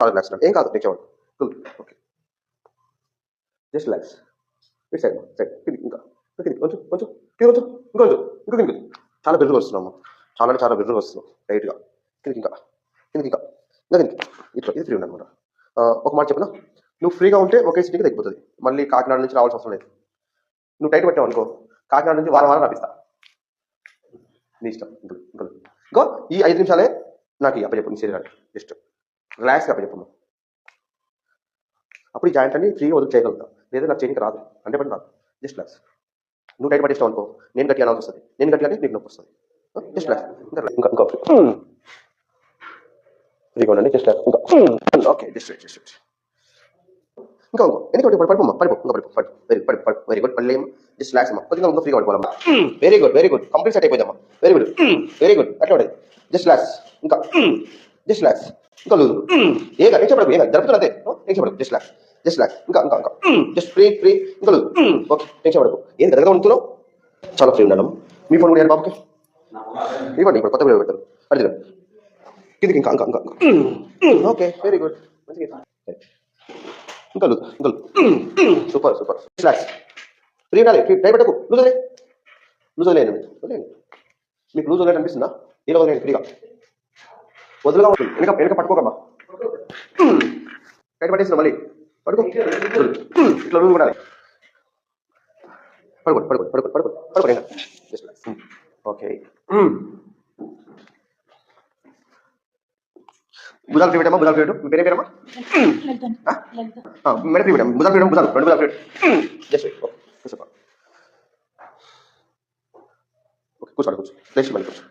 కాదు రిలాక్స్ ఏం కాదు తెచ్చేవాడు కూల్ ఓకే జస్ట్ రిలాక్స్ ఇటు సైడ్ సైడ్ ఇంకా. ఇంకా కొంచెం కొంచెం కింది కొంచెం ఇంకొంచెం ఇంకా చాలా బిర్రుగా వస్తున్నాము చాలా అంటే చాలా బిర్రుగా వస్తున్నాం లైట్గా కిందకి ఇంకా. కిందకి ఇంకా. ఇంకా కిందకి ఇట్లా ఇది ఫ్రీ అనమాట ఒక మాట చెప్పిన? నువ్వు ఫ్రీగా ఉంటే ఒకే సిటీకి తగ్గిపోతుంది మళ్ళీ కాకినాడ నుంచి రావాల్సిన అవసరం లేదు. నువ్వు టైట్ పెట్టావు అనుకో కాకినాడ నుంచి వారం వారం రాపిస్తా. నీ ఇష్టం. ఇంకో ఇంకో. ఈ ఐదు నిమిషాలే నాకు ఈ అప్పచెప్పు నీ శరీరానికి జస్ట్ రిలాక్స్గా అప్పచెప్పము అప్పుడు ఈ జాయింట్ అన్ని ఫ్రీగా వదిలి చేయగలుగుతా. లేదా నాకు చేయడానికి రాదు. అంటే పని రాదు. జస్ట్ రిలాక్స్ నువ్వు టైట్ పట్టిస్తావు అనుకో నేను గట్టి అనాల్సి వస్తుంది. నేను గట్టి అంటే నీకు నొప్పి వస్తుంది. జస్ట్ రిలాక్స్ ఇంకా ఇంకా ఇంకా. ఫ్రీగా ఉండండి. జస్ట్ ఇంకా. ఓకే జస్ట్ జస్ట్ జస్ట్ ఇంకా ఇంకో. ఎందుకంటే పడి పడిపోమ్మా. పడిపో ఇంకా పడిపో పడి వెరీ పడి పడి వెరీ గుడ్ పడలేము జస్ట్ రిలాక్స్ అమ్మా. కొద్దిగా ఇంకా ఫ్రీగా పడిపోవాలమ్మా. Very good very good complete set అయిపోయిందమ్మా. వెరీ గుడ్ వెరీ గుడ్ అట్లా ఉండదు జస్ట్ రిలాక్స్ ఇంకా. జస్ట్ రిలాక్స్ ఇంకా లూజ్ ఏ టెన్షన్ పడకు ఏం జరుపుతున్నా అదే టెన్షన్ పడకు జస్ట్ రిలాక్స్ జస్ట్ రిలాక్స్ ఇంకా ఇంకా ఇంకా. జస్ట్ ఫ్రీ ఫ్రీ ఇంకా లూజ్ ఓకే టెన్షన్ పడకు ఏం దగ్గర ఉంటున్నావు చాలా ఫ్రీ ఉన్నాను. మీ ఫోన్ కూడా బాబుకి. ఇవ్వండి ఇప్పుడు కొత్త వీడియో పెడతారు అడిగి కిందికి ఇంకా ఇంకా ఇంకా ఓకే వెరీ గుడ్ మంచిగా ఇంకా లూజ్ ఇంకా సూపర్ సూపర్. రిలాక్స్ ఫ్రీ ఉండాలి ఫ్రీ టై పెట్టకు. లూజ్ లూజ్ వదిలేయండి మీకు లూజ్ వదిలేట్ అనిపిస్తుందా వదిలేయండి ఫ్రీగా వదులుగా ఉంటుంది వెనక వెనక పట్టుకోకమ్మా. టైట్ పట్టేసిన మళ్ళీ. పడుకో. ఇట్లా పడుకోండి పడుకోండి పడుకోండి పడుకోండి పడుకోండి ఇంకా జస్ట్ రిలాక్స్ ఓకే భుజాలు ఫ్రీ పెట్టమ్మా భుజాలు ఫ్రీ పెట్టు. పేరే పేరమ్మా? మెడ ఫ్రీ పెట్టమ్మా. భుజాలు ఫ్రీ భుజాలు రెండు భుజాలు ఫ్రీ జస్ట్ ఓకే కూర్చోపా. ఓకే కూర్చోండి కూర్చో లేచి మళ్ళీ కూర్చో.